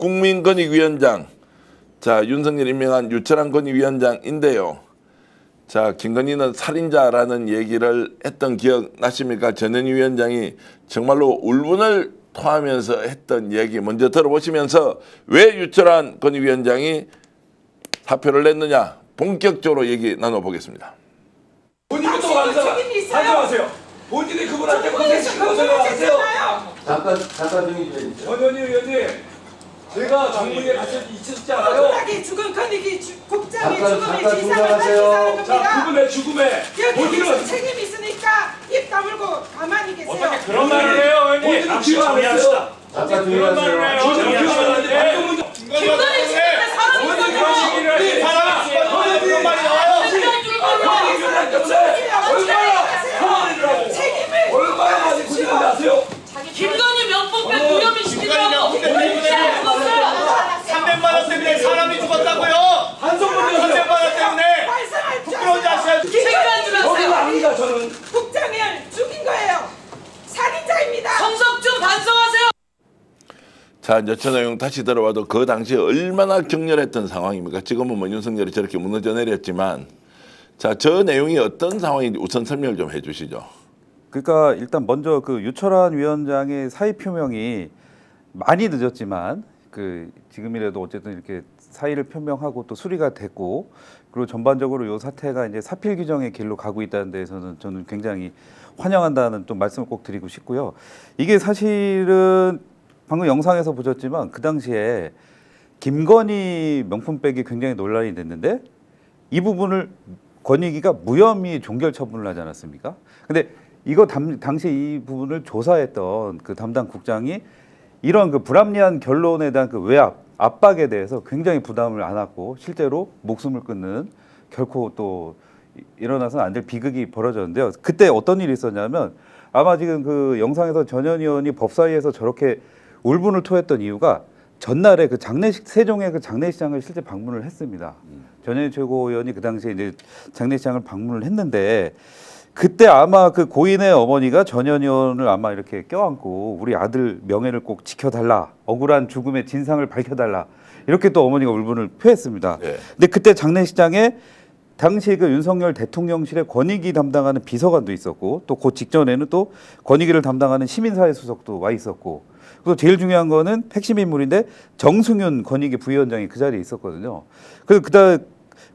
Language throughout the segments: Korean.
국민권익위원장 자 윤석열 임명한 유철한 권익위원장인데요. 자 김건희는 살인자라는 얘기를 했던 기억 나십니까? 전현희 위원장이 정말로 울분을 토하면서 했던 얘기 먼저 들어보시면서 왜 유철한 권익위원장이 사표를 냈느냐 본격적으로 얘기 나눠보겠습니다. 반성, 있어요. 반성하세요. 본인이 그분한테 고생 시킨 거 생각하세요. 했잖아요. 잠깐 잠깐 좀 해주세요. 전현희 의원님, 제가 정부에 갔을 때 있었지 않아요? 억울하게 죽은 주- 국장의 잠깐, 죽음의 진상을. 밝히자는 자, 겁니다. 그분의 죽음에 여기 본인은 책임 있으니까 입 다물고 가만히 계세요. 어떻게 그런 말을 해요, 의원님? 본인은 기억 안. 했어요. 잠깐 그런 말을 조용하세요. 해요. 저는 기억 안 나는데 방금 문제. 김건희 씨가 사람이 본인이 있거든요. 그런 시기를 했으니까 본인이 그런 말이 나와요. 얼마나 책임을 얼마나 많이 고생한지 아세요? 김건희 명품백 무혐의 시키더라고 무시하는 것을 300만 원 때문에 사람이 죽었다고요. 한성문 의원 300만 원 때문에 말씀할 줄 부끄러운지 아세요? 책임을 줄 저는 아세요 압니다. 저는 국장을 죽인 거예요. 살인자입니다. 성석 좀 반성하세요 자, 이제 저 내용 다시 들어봐도 그 당시에 얼마나 격렬했던 상황입니까? 지금은 뭐 윤석열이 저렇게 무너져 내렸지만, 자, 저 내용이 어떤 상황인지 우선 설명을 좀 해 주시죠. 그러니까 일단 먼저 그 유철한 위원장의 사의 표명이 많이 늦었지만 그 지금이라도 어쨌든 이렇게 사의를 표명하고 또 수리가 됐고 그리고 전반적으로 이 사태가 이제 사필 규정의 길로 가고 있다는 데에서는 저는 굉장히 환영한다는 또 말씀을 꼭 드리고 싶고요. 이게 사실은 방금 영상에서 보셨지만 그 당시에 김건희 명품백이 굉장히 논란이 됐는데 이 부분을 권익위가 무혐의 종결 처분을 하지 않았습니까? 근데 이거 담, 당시 이 부분을 조사했던 그 담당 국장이 이런 그 불합리한 결론에 대한 그 외압, 압박에 대해서 굉장히 부담을 안았고 실제로 목숨을 끊는 결코 또 이- 일어나서는 안 될 비극이 벌어졌는데요. 그때 어떤 일이 있었냐면 아마 지금 그 영상에서 전현 의원이 법사위에서 저렇게 울분을 토했던 이유가 전날에 그 장례식 세종의 그 장례식장을 실제 방문을 했습니다. 전현희 최고위원이 그 당시에 이제 장례식장을 방문을 했는데 그때 아마 그 고인의 어머니가 전현 의원을 아마 이렇게 껴안고 우리 아들 명예를 꼭 지켜달라 억울한 죽음의 진상을 밝혀달라 이렇게 또 어머니가 울분을 표했습니다. 예. 근데 그때 장례식장에 당시 그 윤석열 대통령실의 권익위 담당하는 비서관도 있었고 또 그 직전에는 또 권익위를 담당하는 시민사회 수석도 와 있었고 그리고 제일 중요한 거는 핵심 인물인데 정승윤 권익위 부위원장이 그 자리에 있었거든요. 그래서 그다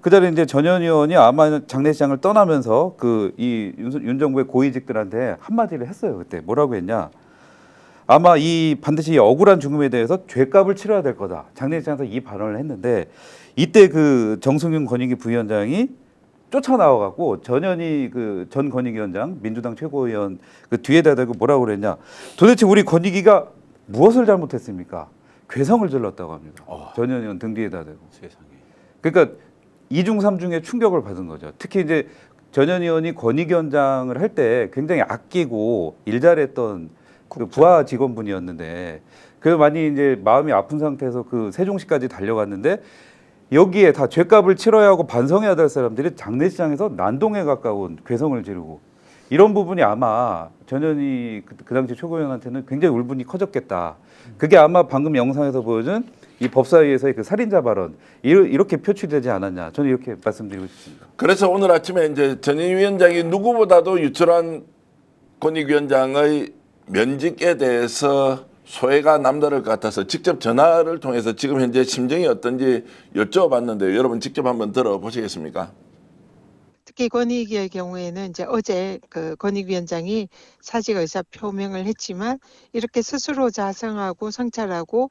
그 자리에 이제 전현 의원이 아마 장례식장을 떠나면서 그 이 윤 정부의 고위직들한테 한마디를 했어요 그때 뭐라고 했냐 아마 이 반드시 이 억울한 죽음에 대해서 죄값을 치러야 될 거다. 장례식장에서 이 발언을 했는데 이때 그 정승윤 권익위 부위원장이 쫓아 나와갖고 전현희 그 전 권익위원장 민주당 최고위원 그 뒤에다 대고 뭐라고 그랬냐 도대체 우리 권익위가 무엇을 잘못했습니까? 괴성을 질렀다고 합니다. 전현 의원 등 뒤에다 대고. 그러니까 이중 삼중의 충격을 받은 거죠. 특히 이제 전현 의원이 권익위원장을 할 때 굉장히 아끼고 일 잘했던 그 부하 직원분이었는데 그 많이 이제 마음이 아픈 상태에서 그 세종시까지 달려갔는데 여기에 다 죄값을 치러야 하고 반성해야 될 사람들이 장례식장에서 난동에 가까운 괴성을 지르고 이런 부분이 아마 전현희 그, 그 당시 최고위원한테는 굉장히 울분이 커졌겠다. 그게 아마 방금 영상에서 보여준 이 법사위에서의 그 살인자 발언 이르- 이렇게 표출되지 않았냐. 저는 이렇게 말씀드리고 싶습니다. 그래서 오늘 아침에 이제 전임 위원장이 누구보다도 유철한 권익위원장의 면직에 대해서 소외가 남다를 것 같아서 직접 전화를 통해서 지금 현재 심정이 어떤지 여쭤봤는데 여러분 직접 한번 들어보시겠습니까? 특히 권익위의 경우에는 이제 어제 그 권익위원장이 사직 의사 표명을 했지만 이렇게 스스로 자성하고 성찰하고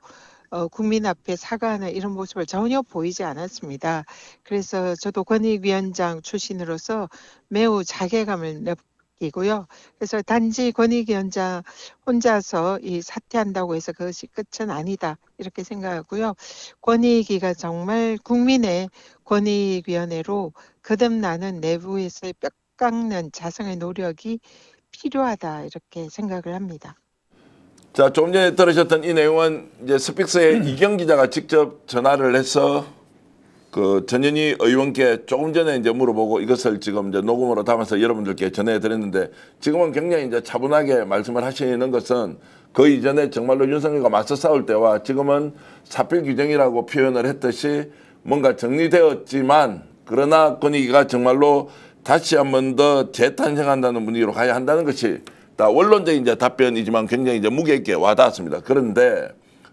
어, 국민 앞에 사과하는 이런 모습을 전혀 보이지 않았습니다. 그래서 저도 권익위원장 출신으로서 매우 자괴감을 느끼고요. 그래서 단지 권익위원장 혼자서 이 사퇴한다고 해서 그것이 끝은 아니다 이렇게 생각하고요. 권익위가 정말 국민의 권익위원회로 거듭나는 내부에서의 뼈 깎는 자성의 노력이 필요하다 이렇게 생각을 합니다. 자, 조금 전에 들으셨던 이 내용은 이제 스픽스의 이경 기자가 직접 전화를 해서 그 전현희 의원께 조금 전에 이제 물어보고 이것을 지금 이제 녹음으로 담아서 여러분들께 전해드렸는데 지금은 굉장히 이제 차분하게 말씀을 하시는 것은 그 이전에 정말로 윤석열과 맞서 싸울 때와 지금은 사필 규정이라고 표현을 했듯이 뭔가 정리되었지만 그러나 권익위가 정말로 다시 한 번 더 재탄생한다는 분위기로 가야 한다는 것이 다 원론적인 이제 답변이지만 굉장히 이제 무게 있게 와닿았습니다. 그런데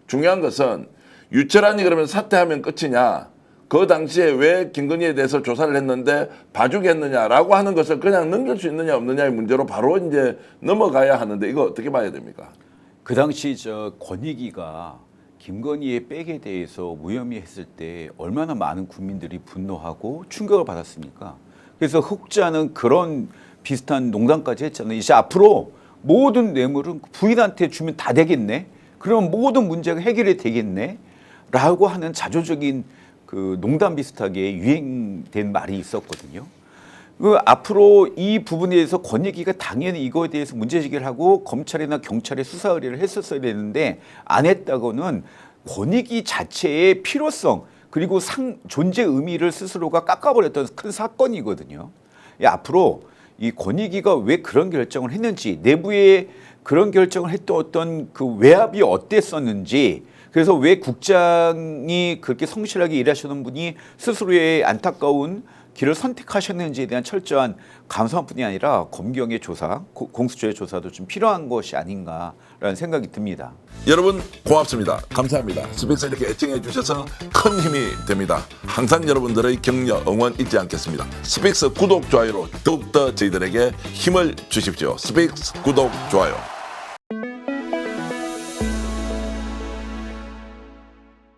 중요한 것은 유철한이 그러면 사퇴하면 끝이냐? 그 당시에 왜 김건희에 대해서 조사를 했는데 봐주겠느냐라고 하는 것을 그냥 넘길 수 있느냐 없느냐의 문제로 바로 이제 넘어가야 하는데 이거 어떻게 봐야 됩니까? 그 당시 저 권익위가 김건희의 백에 대해서 무혐의 했을 때 얼마나 많은 국민들이 분노하고 충격을 받았습니까? 그래서 흑자는 그런 비슷한 농담까지 했잖아요. 이제 앞으로 모든 뇌물은 부인한테 주면 다 되겠네. 그러면 모든 문제가 해결이 되겠네. 라고 하는 자조적인 그 농담 비슷하게 유행된 말이 있었거든요. 그 앞으로 이 부분에 대해서 권익위가 당연히 이거에 대해서 문제제기를 하고 검찰이나 경찰에 수사 의뢰를 했었어야 되는데 안 했다고는 권익위 자체의 필요성 그리고 상, 존재 의미를 스스로가 깎아버렸던 큰 사건이거든요. 이 앞으로 이 권익위가 왜 그런 결정을 했는지 내부에 그런 결정을 했던 어떤 그 외압이 어땠었는지 그래서 왜 국장이 그렇게 성실하게 일하시는 분이 스스로의 안타까운 길을 선택하셨는지에 대한 철저한 감사뿐이 아니라 검경의 조사, 고- 공수처의 조사도 좀 필요한 것이 아닌가라는 생각이 듭니다. 여러분 고맙습니다. 감사합니다. 스펙스 이렇게 애청해 주셔서 큰 힘이 됩니다. 항상 여러분들의 격려, 응원 잊지 않겠습니다. 스펙스 구독, 좋아요로 더욱더 저희들에게 힘을 주십시오. 스펙스 구독, 좋아요.